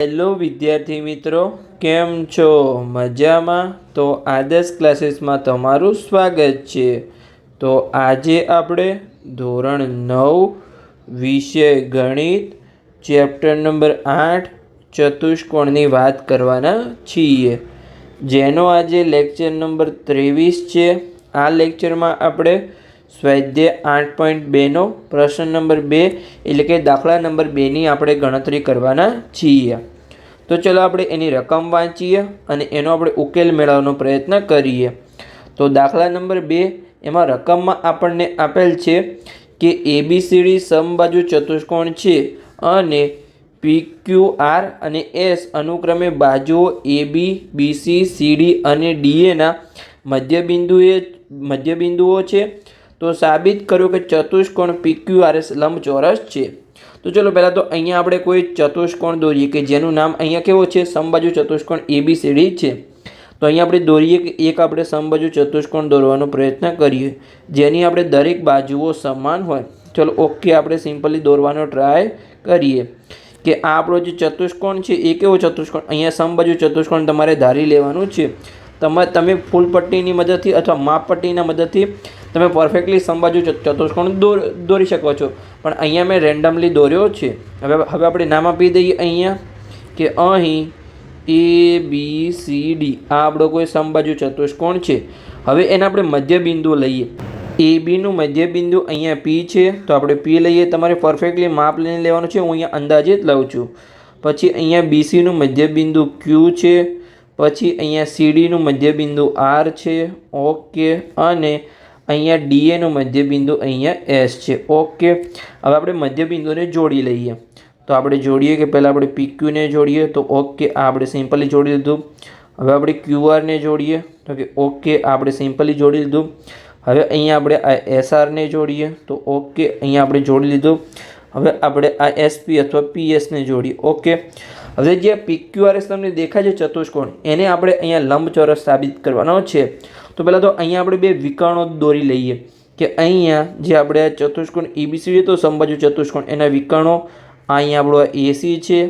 Hello વિદ્યાર્થી મિત્રો, કેમ છો? મજામાં? તો આદર્શ ક્લાસીસમાં તમારું સ્વાગત છે. તો આજે આપણે ધોરણ નવ વિષય ગણિત, ચેપ્ટર નંબર આઠ, ચતુષ્કોણની વાત કરવાના છીએ. જેનો આજે લેક્ચર નંબર ત્રેવીસ છે. આ લેક્ચરમાં આપણે સ્વાધ્યાય આઠ પોઈન્ટ બેનો પ્રશ્ન નંબર બે, એટલે કે દાખલા નંબર બેની આપણે ગણતરી કરવાના છીએ. તો ચલો આપણે એની રકમ વાંચીએ અને એનો આપણે ઉકેલ મેળવવાનો પ્રયત્ન કરીએ. તો દાખલા નંબર બે, એમાં રકમમાં આપણને આપેલ છે કે એબીસીડી સમબાજુ ચતુષ્કોણ છે અને પી ક્યુ આર અને એસ અનુક્રમે બાજુઓ એ બી બીસી સીડી અને ડીએના મધ્યબિંદુએ મધ્યબિંદુઓ છે. તો સાબિત કર્યું કે ચતુષ્કોણ પીક્યુઆરએસ લંબચોરસ છે. તો ચલો પહેલાં તો અહીંયા આપણે કોઈ ચતુષ્કોણ દોરીએ કે જેનું નામ અહીંયા કેવો છે? સમબાજુ ચતુષ્કોણ એબીસીડી છે. તો અહીંયા આપણે દોરીએ કે એક આપણે સમબાજુ ચતુષ્કોણ દોરવાનો પ્રયત્ન કરીએ. જેની આપણે દરેક બાજુઓ સમાન હોય. ચલો ઓકે, આપણે સિમ્પલી દોરવાનો ટ્રાય કરીએ. કે આ આપણો જે ચતુષ્કોણ છે એ કેવો ચતુષ્કોણ? અહીંયા સમબાજુ ચતુષ્કોણ તમારે ધારી લેવાનું છે. તમે તમે ફૂલ પટ્ટીની મદદથી અથવા માપ પટ્ટીના મદદથી તમે પરફેક્ટલી સમબાજુ ચતુષ્કોણ દોર દોરી શકો છો. પણ અહીંયા મેં રેન્ડમલી દોર્યો છે. હવે હવે આપણે નામ આપી દઈએ અહીંયા કે અહીં એ બી સી ડી આ આપણો કોઈ સમબાજુ ચતુષ્કોણ છે. હવે એને આપણે મધ્યબિંદુ લઈએ. એ બીનું મધ્યબિંદુ અહીંયા પી છે. તો આપણે પી લઈએ. તમારે પરફેક્ટલી માપ લઈને લેવાનું છે. હું અહીંયા અંદાજિત લઉં છું. પછી અહીંયા બીસીનું મધ્યબિંદુ ક્યુ છે. પછી અહીંયા સીડીનું મધ્યબિંદુ આર છે. ઓકે. અને અહીંયા ડીએનું મધ્યબિંદુ અહીંયા એસ છે. ઓકે. હવે આપણે મધ્યબિંદુને જોડી લઈએ. તો આપણે જોડીએ કે પહેલાં આપણે પીક્યુને જોડીએ. તો ઓકે આપણે સિમ્પલી જોડી દીધું. હવે આપણે ક્યુઆરને જોડીએ. તો કે ઓકે આપણે સિમ્પલી જોડી લીધું હવે અહીંયા આપણે આ એસઆરને જોડીએ. તો ઓકે, અહીંયા આપણે જોડી લીધું. હવે આપણે આ એસપી અથવા પીએસને જોડીએ. ઓકે. હવે જે પીક્યુઆરએસ તમને દેખાય છે ચતુષ્કોણ, એને આપણે અહીંયા લંબચોરસ સાબિત કરવાનો છે. તો પહેલાં તો અહીંયા આપણે બે વિકર્ણો દોરી લઈએ કે અહીંયા જે આપણે આ ચતુષ્કોણ એબીસી તો સમબાજુ ચતુષ્કોણ. એના વિકર્ણો, આ અહીંયા આપણો એસી છે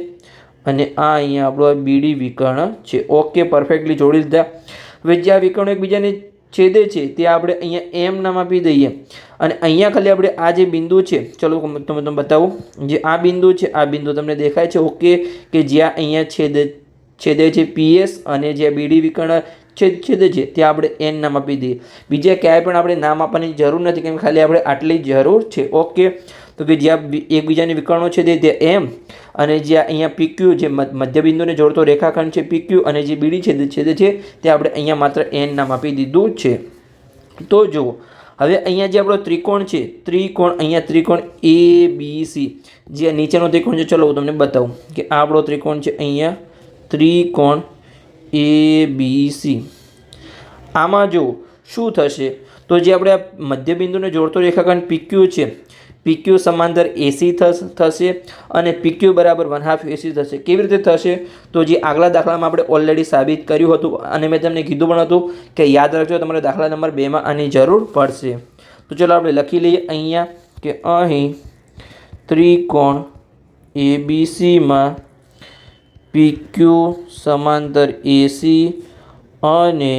અને આ અહીંયા આપણો બીડી વિકર્ણ છે. ઓકે પરફેક્ટલી જોડી લીધા હવે જે આ વિકર્ણો એકબીજાને છેદે છે તે આપણે અહીંયા એમ નામ આપી દઈએ. અને અહીંયા ખાલી આપણે આ જે બિંદુ છે, ચલો તમે તમને બતાવું. જે આ બિંદુ છે, આ બિંદુ તમને દેખાય છે. ઓકે કે જ્યાં અહીંયા છેદે છેદે છે પીએસ અને જે બીડી વિકર્ણ છેદ છેદે છે ત્યાં આપણે એન નામ આપી દઈએ. બીજા ક્યાંય પણ આપણે નામ આપવાની જરૂર નથી, કેમ ખાલી આપણે આટલી જરૂર છે. ઓકે તો કે જ્યાં એકબીજાની વિકર્ણો છે તે એમ અને જ્યાં અહીંયા પીક્યુ જે મધ્યબિંદુને જોડતો રેખાખંડ છે પીક્યુ અને જે બીડી છેદ છેદે છે તે આપણે અહીંયા માત્ર એન નામ આપી દીધું છે. તો જુઓ, હવે અહીંયા જે આપણો ત્રિકોણ છે, ત્રિકોણ અહીંયા ત્રિકોણ એ બી સી જે નીચેનો ત્રિકોણ છે, ચલો હું તમને બતાવું કે આ આપણો ત્રિકોણ છે અહીંયા ત્રિકોણ એ બી સી આમાં જો શું થશે? તો જે આપણે આ મધ્યબિંદુને જોડતો રેખાખંડ પીક્યુ છે પીક્યુ સમાંતર એસી થશે અને પીક્યુ બરાબર વન હાફ એસી થશે. કેવી રીતે થશે? તો જે આગલા દાખલામાં આપણે ઓલરેડી સાબિત કર્યું હતું અને મેં તમને કીધું પણ હતું કે યાદ રાખજો, તમારે દાખલા નંબર બેમાં આની જરૂર પડશે. તો ચલો આપણે લખી લઈએ અહીંયા કે અહીં ત્રિકોણ એબીસીમાં પીક્યુ સમાંતર એસી અને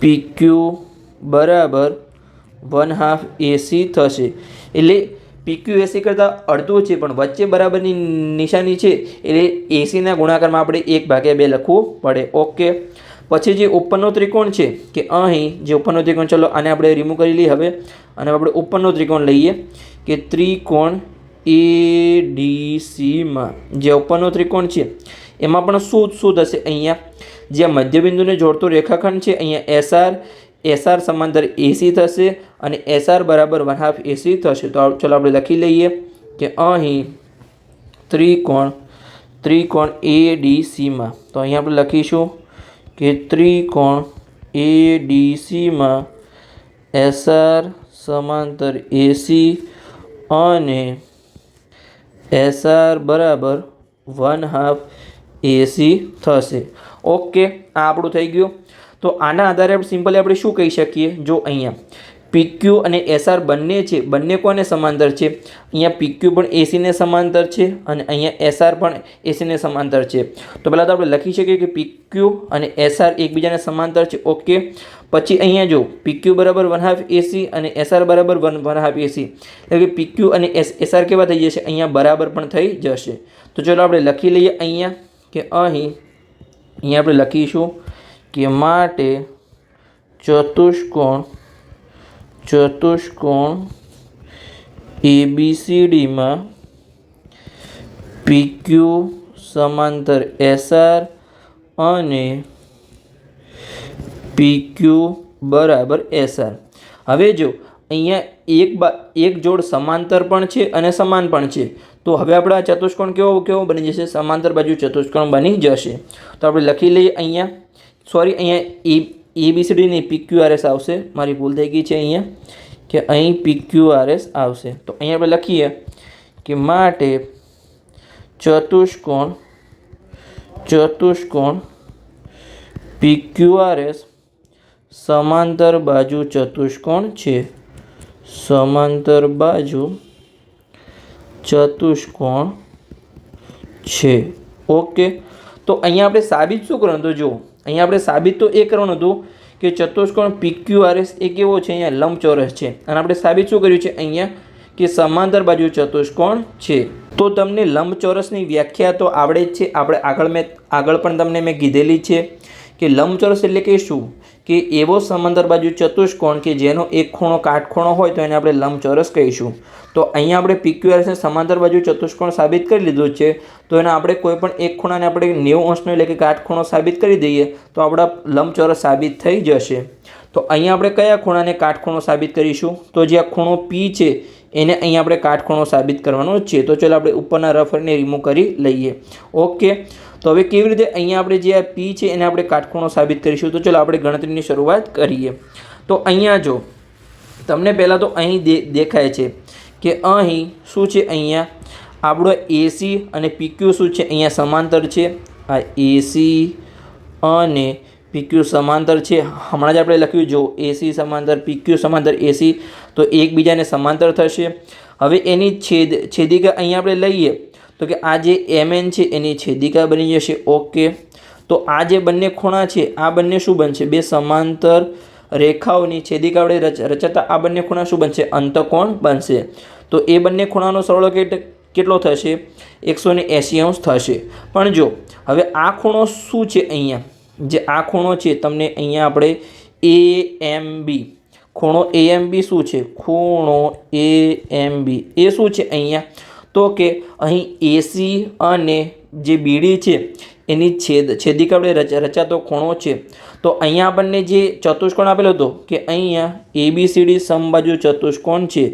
પીક્યુ બરાબર વન હાફ એસી થશે. એટલે પીક્યુ એસી કરતાં અડધું છે, પણ વચ્ચે બરાબરની નિશાની છે, એટલે એસીના ગુણાકારમાં આપણે એક ભાગ્યા બે લખવું પડે. ઓકે પછી જે ઉપરનો ત્રિકોણ છે, કે અહીં જે ઉપરનો ત્રિકોણ, ચલો આને આપણે રિમૂવ કરી લઈએ હવે. અને આપણે ઉપરનો ત્રિકોણ લઈએ, કે ત્રિકોણ એ ડી સીમાં જે ઉપરનો ત્રિકોણ છે, એમાં પણ શું શું થશે અહીંયા? જે મધ્યબિંદુને જોડતો રેખાખંડ છે, અહીંયા એસઆર એસઆર સમાંતર એસી થશે અને એસઆર બરાબર વન હાફ એસી થશે. તો ચલો આપણે લખી લઈએ કે અહીં ત્રિકોણ ત્રિકોણ એ ડી સીમાં તો અહીં આપણે લખીશું કે ત્રિકોણ એ ડી સીમાં એસઆર સમાંતર એસી અને એસઆર બરાબર વન હાફ એસી થશે. ઓકે, આ આપણું થઈ ગયું. તો આના આધારે સિમ્પલી આપણે શું કહી શકીએ? જો અહીંયા પીક્યુ અને એસઆર બંને છે. બંને કોને સમાંતર છે? અહીંયા પીક્યુ પણ એસીને સમાંતર છે અને અહીંયા એસઆર પણ એસીને સમાંતર છે. તો પહેલાં તો આપણે લખી શકીએ કે પીક્યુ અને એસઆર એકબીજાને સમાંતર છે. ઓકે. પછી અહીંયા જો પીક્યુ બરાબર વન હાફ એસી અને એસઆર બરાબર વન વન હાફ એસી એટલે કે પીક્યુ અને એસ એસઆર કેવા થઈ જશે? અહીંયા બરાબર પણ થઈ જશે. તો ચલો આપણે લખી લઈએ અહીંયા કે અહીં, અહીંયા આપણે લખીશું કે માટે ચતુષ્કોણ ચતુષ્કોણ એબીસીડીમાં પીક્યુ સમાંતર એસઆર અને પીક્યુ બરાબર એસઆર હવે જો, અહીંયા એક બા, એક જોડ સમાંતર પણ છે અને સમાન પણ છે. તો હવે આપણે આ ચતુષ્કોણ કેવો કેવો બની જશે? સમાંતર બાજુ ચતુષ્કોણ બની જશે. તો આપણે લખી લઈએ અહીંયા. સોરી અહીંયા એ એબીસીડી નહીં પીક્યુઆરએસ આવશે. મારી ભૂલ થઈ ગઈ છે અહીંયા, કે અહીં પીક્યુઆરએસ આવશે. તો અહીંયા આપણે લખીએ કે માટે ચતુષ્કોણ ચતુષ્કોણ પીક્યુઆરએસ સમાંતર બાજુ ચતુષ્કોણ છે. સમાંતર બાજુ ચતુષ્કોણ છે. ઓકે. તો અહીંયા આપણે સાબિત શું કરવાનું તો જુઓ. અહીંયા આપણે સાબિત તો એ કરવાનું હતું કે ચતુષ્કોણ પીક્યુઆરએસ એ કેવો છે? અહીંયા લંબચોરસ છે. અને આપણે સાબિત શું કર્યું છે? અહીંયા કે સમાંતર બાજુ ચતુષ્કોણ છે. તો તમને લંબચોરસની વ્યાખ્યા તો આવડે જ છે. આપણે આગળ મેં આગળ પણ તમને મેં કીધેલી છે. કે લંબચોરસ એટલે કે શું? કે એવો સમાંતર બાજુ ચતુષ્કોણ કે જેનો એક ખૂણો કાટખૂણો હોય તો એને આપણે લંબચોરસ કહીશું. તો અહીંયા આપણે પીક્યુઆરએસને સમાંતર બાજુ ચતુષ્કોણ સાબિત કરી લીધું છે. તો એને આપણે કોઈ પણ એક ખૂણાને આપણે નેવું અંશનો એટલે કે કાટખૂણો સાબિત કરી દઈએ તો આપણા લંબચોરસ સાબિત થઈ જશે. તો અહીંયા આપણે કયા ખૂણાને કાટખૂણો સાબિત કરીશું? તો જે આ ખૂણો પી છે, એને અહીંયા આપણે કાટખૂણો સાબિત કરવાનો છે. તો ચાલો આપણે ઉપરના રફરને રિમૂવ કરી લઈએ. ઓકે તો હવે કેવી રીતે અહીંયા આપણે જે આ પી છે એને આપણે કાટખૂણો સાબિત કરીશું? તો ચાલો આપણે ગણતરીની શરૂઆત કરીએ. તો અહીંયા જો, તમને પહેલાં તો અહીં દેખાય છે કે અહીં શું છે અહીંયા? આપણો એસી અને પીક્યુ શું છે? અહીંયા સમાંતર છે. આ એસી અને પીક્યુ સમાંતર છે. હમણાં જ આપણે લખ્યું, જો એસી સમાંતર પીક્યુ સમાંતર એસી તો એકબીજાને સમાંતર થશે. હવે એની છેદ, છેદિકા અહીંયા આપણે લઈએ. તો કે આ જે એમએન છે, એની છેદિકા બની જશે. ઓકે. તો આ જે બંને ખૂણા છે, આ બંને શું બનશે? બે સમાંતર રેખાઓની છેદિકા વડે રચ, રચાતા આ બંને ખૂણા શું બનશે? અંતકોણ બનશે. તો એ બંને ખૂણાનો સરળ કેટલો થશે? એકસો ને એંસી અંશ થશે. પણ જો, હવે આ ખૂણો શું છે અહીંયા? જે આ ખૂણો છે, તમને અહીંયા આપણે એ એમ બી ખૂણો એ એમ બી શું છે? ખૂણો એ એમ બી એ શું છે અહીંયા? તો કે અહીં એસી અને જે બીડી છે, એની છેદ, છેદિકા આપણે રચાતો ખૂણો છે. તો અહીંયા આપણને જે ચતુષ્કોણ આપેલો હતો કે અહીંયા એબીસીડી સમબાજુ ચતુષ્કોણ છે.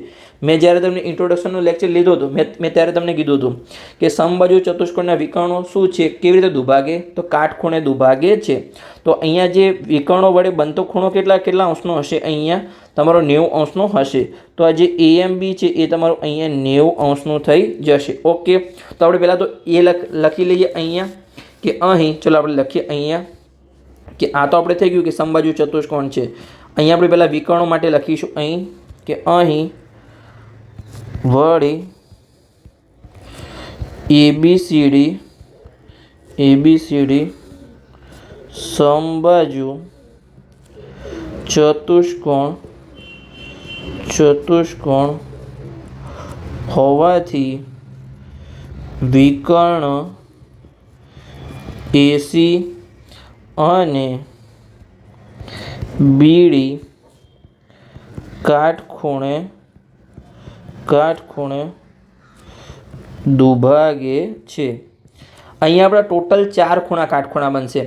મેં જ્યારે તમને ઇન્ટ્રોડક્શનનું લેક્ચર લીધો હતો, મેં ત્યારે તમને કીધું હતું કે સમબાજુ ચતુષ્કોણના વિકર્ણો શું છે, કેવી રીતે દુભાગે? તો કાટખૂણે દુભાગે છે. તો અહીંયા જે વિકર્ણો વડે બનતો ખૂણો કેટલા કેટલા અંશનો હશે? અહીંયા તમારો નેવું અંશનો હશે. તો આ જે એએમબી છે, એ તમારું અહીંયા નેવું અંશનું થઈ જશે. ઓકે? તો આપણે પહેલાં તો એ લખી લઈએ અહીંયા કે અહીં, ચલો આપણે લખીએ અહીંયા કે આ તો આપણે થઈ ગયું કે સમબાજુ ચતુષ્કોણ છે. અહીંયા આપણે પહેલાં વિકર્ણો માટે લખીશું અહીં કે અહીં વળી એબીસીડી એબીસીડી સમબાજુ ચતુષ્કોણ ચતુષ્કોણ હોવાથી વિકર્ણ એસી અને બીડી કાટખૂણે કાટખૂણે દુભાગે છે. અહીંયા આપણા ટોટલ ચાર ખૂણા કાટખૂણા બનશે.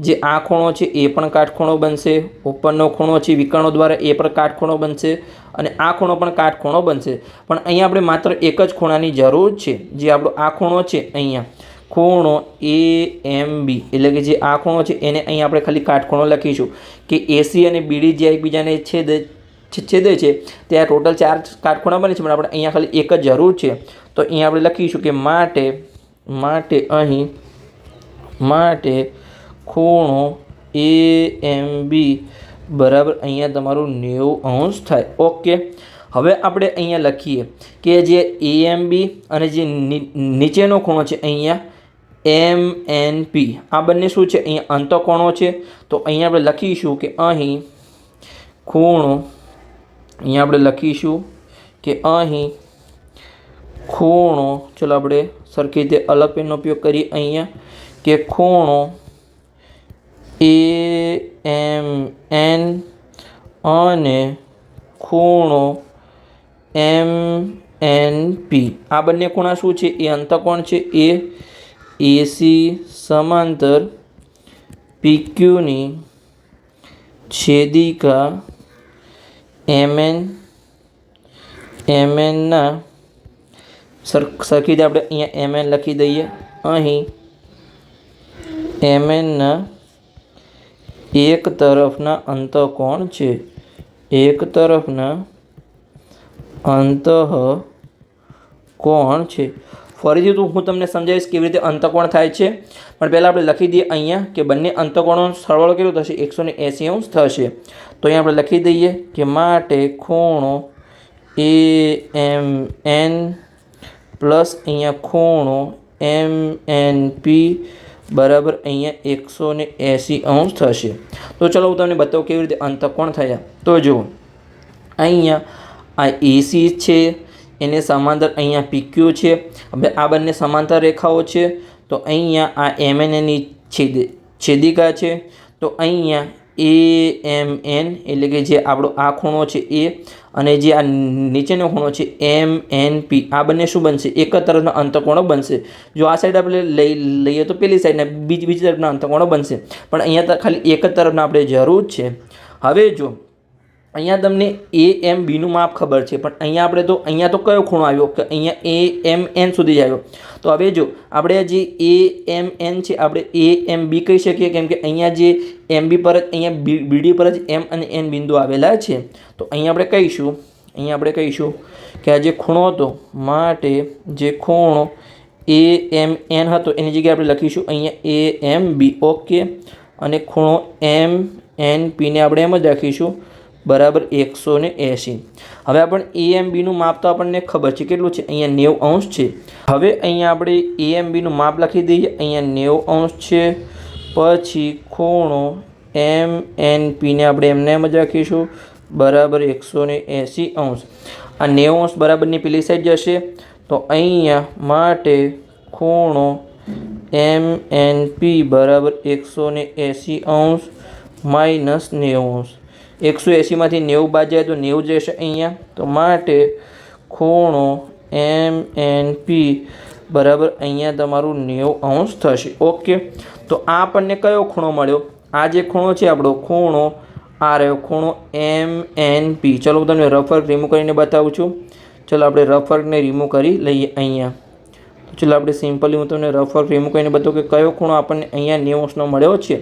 જે આ ખૂણો છે એ પણ કાટખૂણો બનશે. ઉપરનો ખૂણો છે વિકર્ણો દ્વારા એ પણ કાટખૂણો બનશે અને આ ખૂણો પણ કાટખૂણો બનશે. પણ અહીંયા આપણે માત્ર એક જ ખૂણાની જરૂર છે, જે આપણો આ ખૂણો છે અહીંયા. ખૂણો એ એમ બી, એટલે કે જે આ ખૂણો છે એને અહીંયા આપણે ખાલી કાટખૂણો લખીશું. કે એસી અને બીડી જે એકબીજાને છેદ છેદે છે ત્યાં ટોટલ ચાર કાટખૂણા બને છે. પણ આપણે અહીંયા ખાલી એક જ જરૂર છે. તો અહીંયા આપણે લખીશું કે માટે માટે અહીં, માટે ખૂણો એ એમ બી બરાબર અહીંયા તમારું નેવું અંશ થાય. ઓકે. હવે આપણે અહીંયા લખીએ કે જે એ એમ બી અને જે નીચેનો ખૂણો છે અહીંયા એમ એન પી આ બંને શું છે? અહીંયા અંતકોણો છે. તો અહીંયા આપણે લખીશું કે અહીં ખૂણો અહીંયા આપણે લખીશું કે અહીં ખૂણો, ચલો આપણે સરખી રીતે અલગ પેનનો ઉપયોગ કરીએ અહીંયા, કે ખૂણો એ એમ એન અને ખૂણો એમ એન પી. આ બંને ખૂણા શું છે? એ અંતકોણ છે. એ એસી સમાંતર પીક્યુની છેદિકા એમએન એમએનના સર સરખી રીતે આપણે અહીંયા એમએન લખી દઈએ. અહીં એમએનના એક તરફના અંતકોણ છે? એક તરફના અંતઃ કોણ છે? ફરીથી તો હું તમને સમજાવીશ કેવી રીતે અંતકોણ થાય છે. પણ પહેલાં આપણે લખી દઈએ અહીંયા કે બંને અંતકોણો સરવાળો કેટલો થશે? એકસો ને એંસી અંશ થશે. તો અહીંયા આપણે લખી દઈએ કે માટે ખૂણો એ એમ એન પ્લસ અહીંયા ખૂણો એમ એન પી બરાબર અહીંયા એકસો ને એંસી અંશ થશે. તો ચલો હું તમને બતાવું કેવી રીતે અંતકોણ થયા. તો જુઓ, અહીંયા આ એસી છે એને સમાંતર અહીંયા પીક્યુ છે. હવે આ બંને સમાંતર રેખાઓ છે. તો અહીંયા આ એમ એન એની છેદ, છેદિકા છે. તો અહીંયા એ એમ એન એટલે કે જે આપણો આ ખૂણો છે એ અને જે આ નીચેનો ખૂણો છે એમ એન પી આ બંને શું બનશે? એક જ તરફના અંતકોણો બનશે. જો આ સાઈડ આપણે લઈ, લઈએ તો પેલી સાઈડના બીજી બીજી તરફના અંતકોણો બનશે. પણ અહીંયા તો ખાલી એક જ તરફના આપણે જરૂર છે. હવે જો અહીંયા તમને એ એમ બીનું માપ ખબર છે. પણ અહીંયા આપણે તો, અહીંયા તો કયો ખૂણો આવ્યો? કે અહીંયા એ એમ એન સુધી જ આવ્યો. તો હવે જો, આપણે જે એ એમ એન છે, આપણે એ એમ બી કહી શકીએ, કેમ કે અહીંયા જે એમ બી પર જ, અહીંયા બી બીડી પર જ એમ અને એન બિંદુ આવેલા છે. તો અહીંયા આપણે કહીશું, અહીંયા આપણે કહીશું કે આ જે ખૂણો હતો, માટે જે ખૂણો એ એમ એન હતો, એની જગ્યાએ આપણે લખીશું અહીંયા એ એમ બી ઓકે અને ખૂણો એમ એન પીને આપણે એમ જ રાખીશું. બરાબર એકસો ને એંશી. હવે આપણે એ એમ બીનું માપ તો આપણને ખબર છે કેટલું છે? અહીંયા નેવું અંશ છે. હવે અહીંયા આપણે એ એમ બીનું માપ લખી દઈએ. અહીંયા નેવું અંશ છે. પછી ખૂણો એમ એન પીને આપણે એમને એમ જ રાખીશું. બરાબર એકસો ને એંશી અંશ. આ નેવું અંશ બરાબરની પેલી સાઈડ જશે. તો અહીંયા માટે ખૂણો એમ એન પી બરાબર એકસો ને એંસી અંશ માઇનસ નેવું અંશ. એકસો એંસીમાંથી નેવું બાદ જાય તો નેવું જશે અહીંયા. તો માટે ખૂણો એમ એન પી બરાબર અહીંયા તમારું નેવું અંશ થશે. ઓકે. તો આ આપણને કયો ખૂણો મળ્યો? આ જે ખૂણો છે આપણો ખૂણો, આ રહ્યો ખૂણો એમ એન પી ચલો હું તમને રફર રિમૂવ કરીને બતાવું છું. ચલો આપણે રફરને રિમૂવ કરી લઈએ અહીંયા. ચલો આપણે સિમ્પલી હું તમને રફર રિમૂવ કરીને બતાવું કે કયો ખૂણો આપણને અહીંયા નેવું અંશનો મળ્યો છે.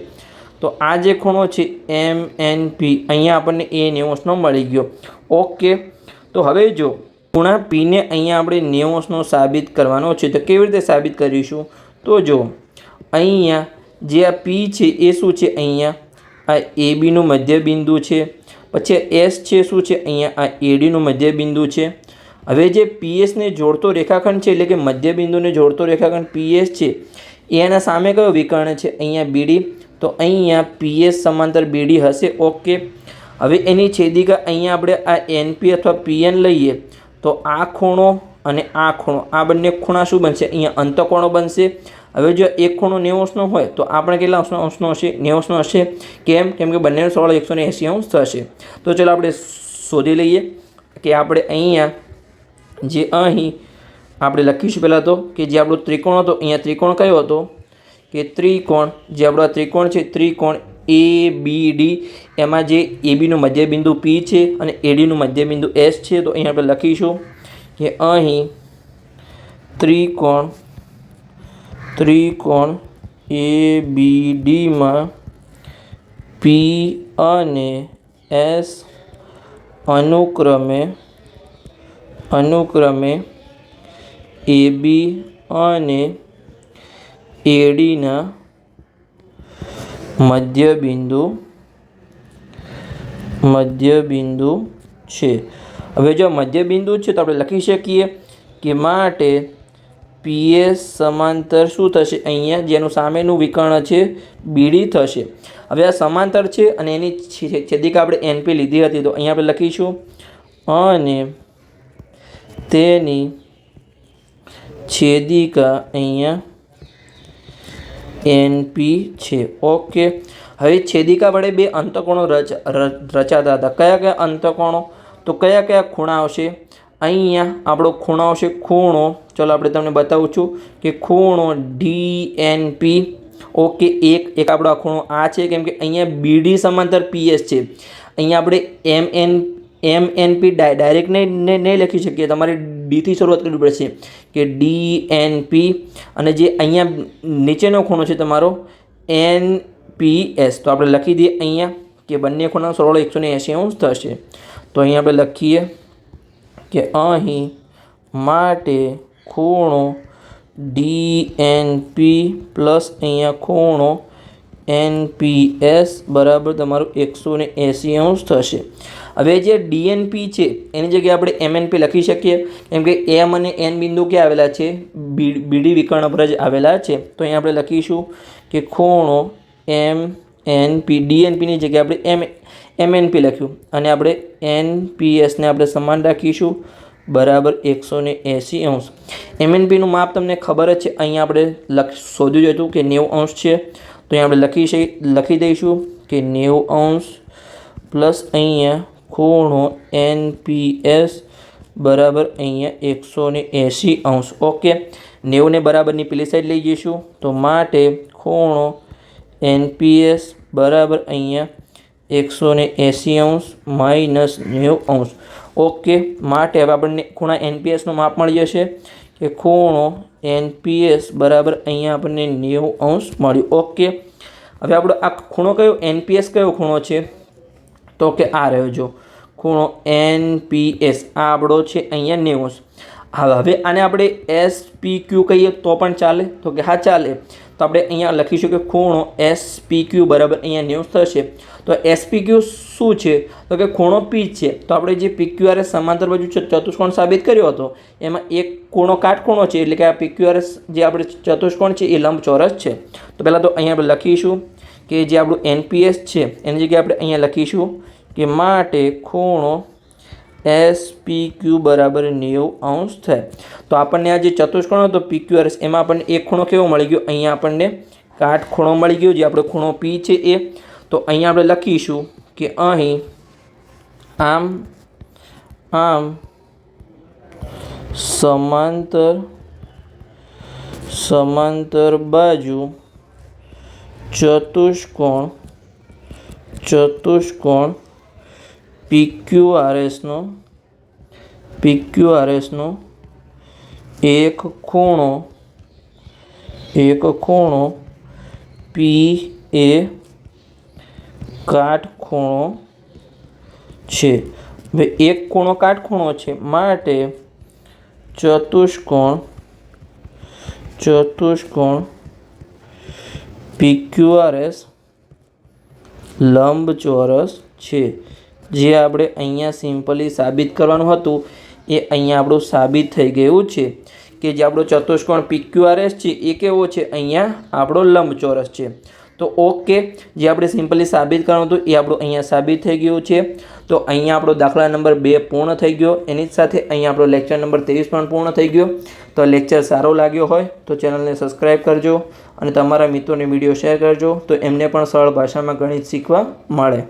તો આ જે ખૂણો છે એમ એન પી અહીંયા આપણને એ નેવોસનો મળી ગયો. ઓકે તો હવે જો, ખૂણા પીને અહીંયા આપણે નેવોસનો સાબિત કરવાનો છે, તો કેવી રીતે સાબિત કરીશું? તો જો, અહીંયા જે આ પી છે, એ શું છે અહીંયા? આ એ બીનું મધ્ય બિંદુ છે. પછી એસ છે, શું છે અહીંયા? આ એડીનું મધ્ય બિંદુ છે. હવે જે પીએસને જોડતો રેખાખંડ છે, એટલે કે મધ્ય બિંદુને જોડતો રેખાખંડ પીએસ છે, એના સામે કયો વિકર્ણ છે? અહીંયા બીડી તો અહીંયા પીએસ સમાંતર બીડી હશે, ઓકે. હવે એની છેદિકા અહીંયા આપણે આ એનપી અથવા પીએન લઈએ, તો આ ખૂણો અને આ ખૂણો, આ બંને ખૂણા શું બનશે? અહીંયા અંતકોણો બનશે. હવે જો એક ખૂણો નેવું હોય, તો આપણે કેટલા અંશનો અંશનો હશે? નેવું હશે. કેમ? કેમ કે બંનેનો સરવાળો એકસો ને એંસી અંશ થશે. તો ચાલો આપણે શોધી લઈએ કે આપણે અહીંયા જે અહીં આપણે લખીશું પહેલાં તો, કે જે આપણો ત્રિકોણ હતો, અહીંયા ત્રિકોણ કયો હતો? કે ત્રિકોણ, જે આપણો ત્રિકોણ છે, ત્રિકોણ એ બી ડી એમાં જે એ બીનું મધ્યબિંદુ પી છે અને એડીનું મધ્યબિંદુ એસ છે, તો અહીં આપણે લખીશું કે અહીં ત્રિકોણ ત્રિકોણ એ બી ડીમાં પી અને એસ અનુક્રમે અનુક્રમે એ બી અને એડીના મધ્યબિંદુ મધ્ય બિંદુ છે. હવે જો મધ્ય બિંદુ છે તો આપણે લખી શકીએ કે માટે પીએસ સમાંતર શું થશે? અહીંયા જેનું સામેનું વિકર્ણ છે, બીડી થશે. હવે આ સમાંતર છે અને એની છેદિકા આપણે એનપી લીધી હતી તો અહીંયા આપણે લખીશું. અને તેની છેદિકા અહીંયા એનપી છે. ઓકે. હવે છેદિકા વડે બે અંતકોણો રચ રચાતા હતા કયા કયા અંતકોણો? તો કયા કયા ખૂણા આવશે? અહીંયા આપણો ખૂણો આવશે ખૂણો. ચલો આપણે તમને બતાવું છું કે ખૂણો ડી એન પી. ઓકે, એક એક આપણો આ ખૂણો આ છે કેમ કે અહીંયા બીડી સમાંતર પીએસ છે. અહીંયા આપણે M N M N P direct નહીં નહીં લખી શકીએ. તમારે ડીથી શરૂઆત કરવી પડશે કે ડી એન પી અને જે અહીંયા નીચેનો ખૂણો છે તમારો એન પી એસ તો આપણે લખી દઈએ અહીંયા કે બંને ખૂણાનો સરવાળો એકસો ને એંસી અંશ થશે. તો અહીંયા આપણે લખીએ કે અહીં માટે ખૂણો ડી એન પી પ્લસ અહીંયા ખૂણો એન પી એસ બરાબર તમારું એકસો ને એંસી અંશ થશે. હવે જે ડીએનપી છે, એની જગ્યાએ આપણે એમએનપી લખી શકીએ. કેમ કે એમ અને એન બિંદુ ક્યાં આવેલા છે? બીડી વિકર્ણ પર જ આવેલા છે. તો અહીંયા આપણે લખીશું કે ખૂણો એમ એન પી ડીએનપીની જગ્યાએ આપણે એમ, એમએનપી લખ્યું. અને આપણે એનપીએસને આપણે સમાન રાખીશું. બરાબર એકસો ને એંસી અંશ. એમએનપીનું માપ તમને ખબર જ છે. અહીંયા આપણે લખ, શોધ્યું હતું કે નેવું અંશ છે. તો અહીંયા આપણે લખી લખી દઈશું કે નેવું અંશ પ્લસ અહીંયા ખૂણો એન પી એસ બરાબર અહીંયા એકસો ને એંસી અંશ. ઓકે. નેવુંને બરાબરની પેલી સાઈડ લઈ જઈશું. તો માટે ખૂણો એનપીએસ બરાબર અહીંયા એકસો ને એંસી અંશ માઇનસ નેવું અંશ. ઓકે. માટે હવે આપણને ખૂણા એનપીએસનું માપ મળી જશે. કે ખૂણો એનપીએસ બરાબર અહીંયા આપણને નેવું અંશ મળ્યું. ઓકે હવે આપણો આ ખૂણો કયો? એનપીએસ કયો ખૂણો છે? તો કે આ રહ્યો જો. ખૂણો એનપીએસ આ આપણો છે અહીંયા નેવું હવે આને આપણે એસ પી ક્યુ કહીએ તો પણ ચાલે. તો કે હા, ચાલે. તો આપણે અહીંયા લખીશું કે ખૂણો એસ પી ક્યુ બરાબર અહીંયા ન્યૂઝ થશે. તો એસ પી ક્યુ શું છે? તો કે ખૂણો પી છે. તો આપણે જે પી ક્યુ આર એસ સમાંતર બાજુ ચતુષ્કોણ સાબિત કર્યો હતો, એમાં એક ખૂણો કાટખૂણો છે, એટલે કે આ પી ક્યુ આર એસ જે આપણે ચતુષ્કોણ છે, એ લંબચોરસ છે. તો પહેલાં તો અહીંયા આપણે લખીશું કે જે આપણું એનપીએસ છે, એની જગ્યાએ આપણે અહીંયા લખીશું કે માટે ખૂણો એસ પી ક્યુ બરાબર નેવું અંશ થાય. તો આપણને આ જે ચતુષ્કોણ હતો પી ક્યુ એમાં આપણને એક ખૂણો કેવો મળી ગયો? અહીંયા આપણને કાઠ ખૂણો મળી ગયો, જે આપણો ખૂણો પી છે એ. તો અહીંયા આપણે લખીશું કે અહીં આમ આમ સમાંતર સમાંતર બાજુ ચતુષ્કોણ ચતુષ્કોણ પીક્યુઆરએસનો પીક્યુઆરએસનો એક ખૂણો એક ખૂણો પી એ કાટખૂણો છે. હવે એક ખૂણો કાટખૂણો છે માટે ચતુષ્કોણ ચતુષ્કોણ પીક્યુઆરએસ લંબચોરસ છે. જે આપણે અહીંયા સિમ્પલી સાબિત કરવાનું હતું, એ અહીંયા આપણું સાબિત થઈ ગયું છે. કે જે આપણો ચતુષ્કોણ પીક્યુઆરએસ છે, એ કેવો છે? અહીંયા આપણો લંબચોરસ છે. તો ઓકે જે આપણે સિમ્પલી સાબિત કરવાનું હતું, એ આપણું અહીંયા સાબિત થઈ ગયું છે. તો અહીંયા આપણો દાખલા નંબર બે પૂર્ણ થઈ ગયો. એની સાથે અહીંયા આપણો લેક્ચર નંબર ત્રેવીસ પણ પૂર્ણ થઈ ગયો. તો લેક્ચર સારો લાગ્યો હોય, તો ચેનલને સબસ્ક્રાઈબ કરજો અને તમારા મિત્રોને વીડિયો શેર કરજો, તો એમને પણ સરળ ભાષામાં ગણિત શીખવા મળે.